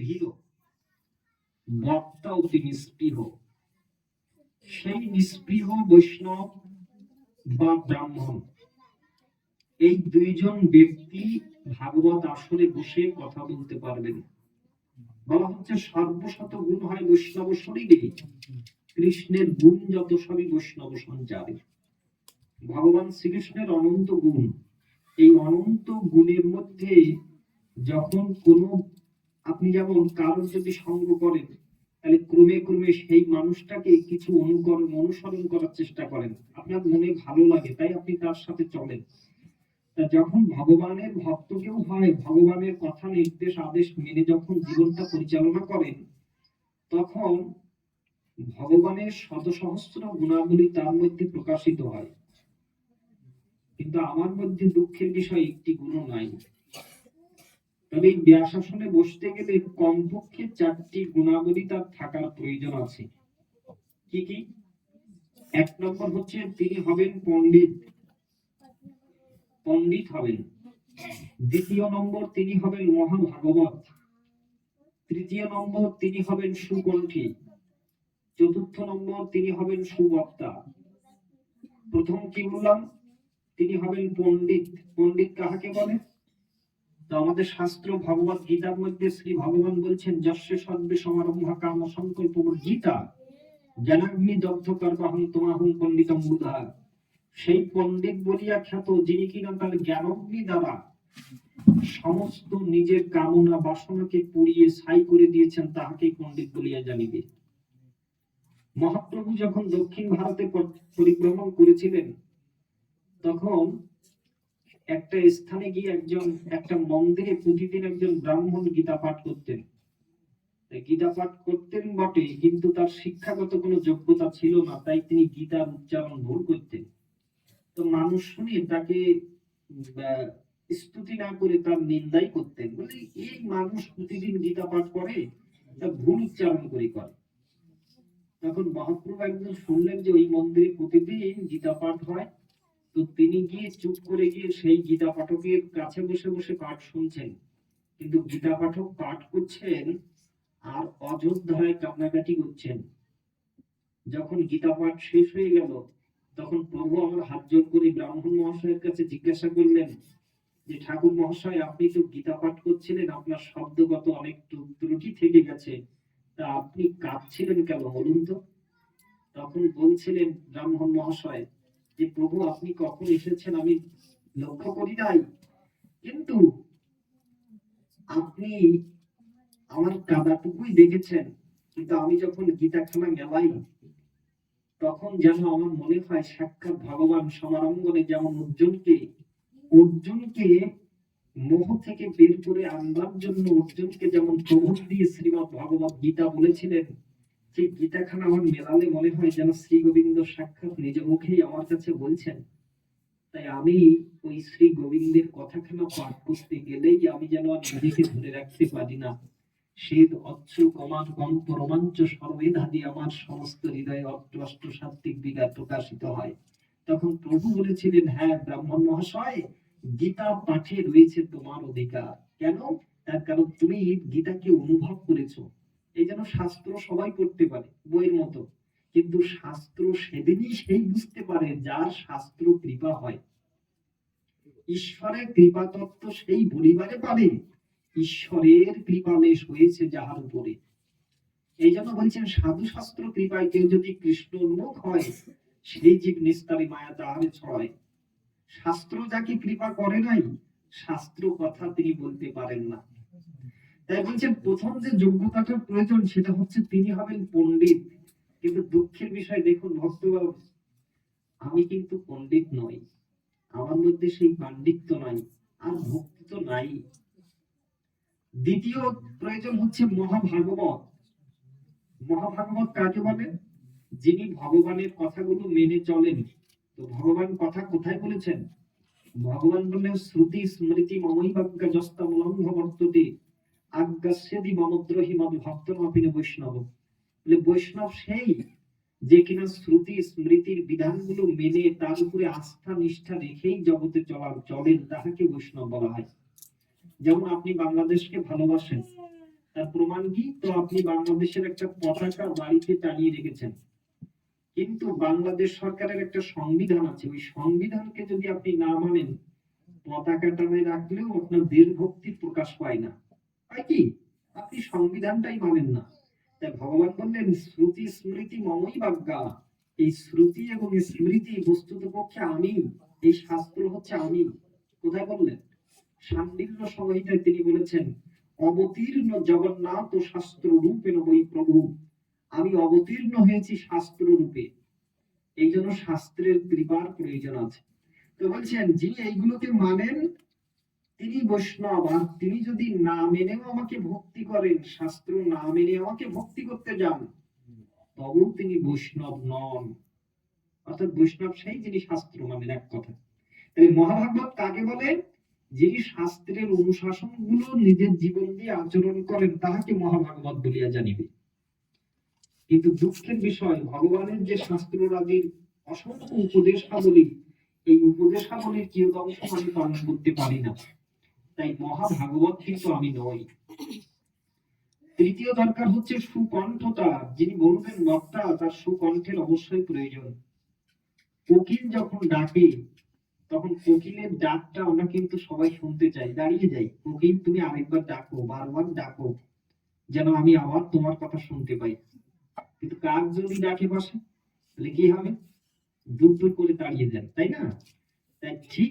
ধীর বক্তা অতি নিস্পৃহ সেই নিস্পৃহ বৈষ্ণব বা ব্রাহ্মণ। এই দুইজন ব্যক্তি ভাগবত আসরে বসে কথা বলতে পারবেন। বলা হচ্ছে সর্বশত গুণ হয় বৈষ্ণব শরীরে, কৃষ্ণের গুণ যত সবই বৈষ্ণব সঞ্চারে। ভগবান শ্রীকৃষ্ণের অনন্ত গুণ, এই অনন্ত গুণের মধ্যে যখন কোন আপনি যেমন কারোর যদি সঙ্গ করেন, তাহলে ক্রমে ক্রমে সেই মানুষটাকে কিছু অনুকরণ, অনুসরণ করার চেষ্টা করেন। আপনার মনে ভালো লাগে, তাই আপনি তার সাথে চলেন। যখন ভগবানের ভক্ত কেউ হয়, ভগবানের কথা নির্দেশ, আদেশ মেনে যখন জীবনটা পরিচালনা করেন, তখন ভগবানের শত সহস্র গুণাবলী তার মধ্যে প্রকাশিত হয়। কিন্তু আমার মধ্যে দুঃখের বিষয়, একটি গুণ নাই। তবে এই ব্যাসাসনে বসতে গেলে কমপক্ষে চারটি গুণাবলী তার থাকার প্রয়োজন আছে। কি কি? এক নম্বর হচ্ছে তিনি হবেন পণ্ডিত। পণ্ডিত হবেন। দ্বিতীয় নম্বর তিনি হবেন মহাভাগবত। তৃতীয় নম্বর তিনি হবেন সুকণ্ঠী। চতুর্থ নম্বর তিনি হবেন সুবক্তা। প্রথম কি বললাম? তিনি হবেন পণ্ডিত। পণ্ডিত কাহাকে বলে? তো আমাদের শাস্ত্র ভগবত গীতার মধ্যে শ্রী ভগবান বলছেন যশ্য সর্বে সমারম্ভ কাম সংকল্প গীতা। জ্ঞানাগ্নি দগ্ধ কর্বাহং তোমাহং পণ্ডিত মুদা সেই পণ্ডিত বলিয়া খ্যাত, যিনি কিনা তার জ্ঞানাগ্নি দ্বারা সমস্ত নিজের কামনা বাসনাকে পুড়িয়ে ছাই করে দিয়েছেন, তাহাকে পণ্ডিত বলিয়া জানিবে। মহাপ্রভু যখন দক্ষিণ ভারতে প- পরিভ্রমণ করেছিলেন, তখন একটা স্থানে গিয়ে একজন, একটা মন্দিরে প্রতিদিন একজন ব্রাহ্মণ গীতা পাঠ করতেন। গীতা পাঠ করতেন বটে, কিন্তু তার শিক্ষাগত কোনো যোগ্যতা ছিল না, তাই তিনি গীতার উচ্চারণ ভুল করতেন। তো মানুষ শুনে তাকে স্তুতি না করে তার নিন্দাই করতেন। বলে, এই মানুষ প্রতিদিন গীতা পাঠ করে, তা ভুল উচ্চারণ করে করে। তখন মহাপ্রভু একজন শুনলেন যে ওই মন্দিরে প্রতিদিন গীতা পাঠ হয় তো তিনি গিয়ে চুপ করে গিয়ে সেই গীতা পাঠকের কাছে বসে বসে পাঠ শুনছেন। কিন্তু গীতা পাঠক পাঠ করছেন আর অযোধ্যায় কান্নাকাটি করছেন। যখন গীতা পাঠ শেষ হয়ে গেল, তখন প্রভু আমার হাত জোর করে ব্রাহ্মণ মহাশয়ের কাছে জিজ্ঞাসা করলেন যে, ঠাকুর মহাশয়, আপনি তো গীতা পাঠ করছিলেন, আপনার শব্দগত অনেক ত্রুটি থেকে গেছে। তা আপনি কাঁদছিলেন কেন বলুন তো? তখন বলছিলেন ব্রাহ্মণ মহাশয় যে প্রভু আপনি কখন এসেছেন আমি লক্ষ্য করি নাই। কিন্তু আপনি আমার কাদাটুকুই দেখেছেন, কিন্তু আমি যখন গীতাখানা মেলাই, তখন যেন আমার মনে হয় সাক্ষাৎ ভগবান সমারঙ্গনে যেমন অর্জুনকে অর্জুনকে মোহ থেকে বের করে আনবার জন্য অর্জুনকে যেমন প্রভু দিয়ে শ্রীমৎ ভগবত গীতা বলেছিলেন সেই গীতাখানা আমার মেলালে মনে হয় যেন শ্রী গোবিন্দ সাক্ষাৎ নিজ মুখেই আমার কাছে বলছেন। তাই আমি ওই শ্রী গোবিন্দের কথাখানা পাঠ করতে গেলেই আমি যেন নিজেকে ধরে রাখতে পারি না। অচ্ছু কম্প রোমাঞ্চ সর্বেদাদি আমার সমস্ত হৃদয়ে অষ্ট সাত্বিক বিকার প্রকাশিত হয়। তখন প্রভু বলেছিলেন হ্যাঁ ব্রাহ্মণ মহাশয়, গীতা পাঠে রয়েছে তোমার অধিকার। কেন? তার কারণ তুমি গীতাকে অনুভব করেছ। এই যেন শাস্ত্র সবাই পড়তে পারে, বইয়ের মতো। কিন্তু শাস্ত্র সেদিনই সেই বুঝতে পারে যার শাস্ত্র কৃপা হয়। ঈশ্বরের কৃপা তত্ত্ব সেই বলিবারে পারে ঈশ্বরের কৃপালেশ হয়েছে যাহার উপরে। এই জন্য বলছেন, সাধু শাস্ত্র কৃপায় কেউ যদি কৃষ্ণ উন্মুখ হয়, সেই জীব নিস্তারে মায়া তাহারে ছড়ায়। শাস্ত্র যাকে কৃপা করে নাই, শাস্ত্র কথা তিনি বলতে পারেন না। বলছেন প্রথম যে যোগ্যতাটার প্রয়োজন, সেটা হচ্ছে তিনি হবেন পণ্ডিত। কিন্তু দুঃখের বিষয়, দেখুন ভক্তবাবু আমি কিন্তু পণ্ডিত নই। আমার মধ্যে সেই পাণ্ডিত্য নাই, আর ভক্তি তো নাই। দ্বিতীয় প্রয়োজন হচ্ছে মহাভাগবত। মহাভাগবত কাকে বলে? যিনি ভগবানের কথাগুলো মেনে চলেন। তো ভগবান কথা কোথায় বলেছেন? ভগবান বললেন, শ্রুতি স্মৃতি মমই বাক্য মলঙ্ঘ বর্ততে। আজ্ঞাস্যদি মমদ্রোহী মদ ভক্ত মাপিনে বৈষ্ণব। বলে বৈষ্ণব সেই যে কিনা শ্রুতি স্মৃতির বিধানগুলো মেনে তার উপরে আস্থা, নিষ্ঠা রেখেই জগতে চলার চলেন তাহাকে বৈষ্ণব বলা হয়। যেমন আপনি বাংলাদেশকে ভালোবাসেন, তার প্রমাণ কি? তো আপনি বাংলাদেশের একটা পতাকা বাড়িতে টানিয়ে রেখেছেন। কিন্তু বাংলাদেশ সরকারের একটা সংবিধান আছে। ওই সংবিধানকে যদি আপনি না মানেন, পতাকা টানায় রাখলেও আপনার দেশভক্তি প্রকাশ পায় না। তাই কি? আপনি সংবিধানটাই মানেন না। ভগবান বললেন, শ্রুতি, স্মৃতি, মমই বাজ্ঞা এই শ্রুতি এবং স্মৃতি বস্তুত পক্ষে আমি, এই শাস্ত্র হচ্ছে আমি। কোথায় বললেন? সংহিতায় তিনি বলেছেন, অবতীর্ণ জগন্নাথ ও শাস্ত্র রূপে বই প্রভু। আমি অবতীর্ণ হয়েছি শাস্ত্র রূপে এই জন্য শাস্ত্রের কৃপার প্রয়োজন আছে। তো বলছেন, যিনি এইগুলোকে মানেন তিনি বৈষ্ণব, আর তিনি যদি না মেনেও আমাকে ভক্তি করেন, শাস্ত্র না মেনে আমাকে ভক্তি করতে যান, তবু তিনি বৈষ্ণব নন। অর্থাৎ বৈষ্ণব সেই যিনি শাস্ত্র মানেন এক কথা। তাহলে মহাভাগবত কাকে বলে? যিনি শাস্ত্রের অনুশাসনগুলো নিজের জীবন দিয়ে আচরণ করেন, তাহাকে মহাভাগবত বলিয়া জানিবে। কিন্তু দুঃখের বিষয়, ভগবানের যে শাস্ত্রাদির অসংখ্য উপদেশাবলী, এই উপদেশাবলীর কিয়দংশ আমি পালন করতে পারি না। তাই মহাভাগবত কিন্তু আমি নই। তৃতীয় দরকার হচ্ছে সুকণ্ঠতা। যিনি বলবেন, বক্তা, তার সুকণ্ঠের অবশ্যই প্রয়োজন। কোকিল যখন ডাকে, তখন কোকিলের ডাকটা আমরা কিন্তু সবাই শুনতে চাই, দাঁড়িয়ে যাই। কোকিল, তুমি আরেকবার ডাকো, বারবার ডাকো, যেন আমি আবার তোমার কথা শুনতে পাই। কিন্তু কাক যদি ডাকে পাশে তাহলে কি হবে? দূর দূর করে দাঁড়িয়ে যান তাই না? তাই ঠিক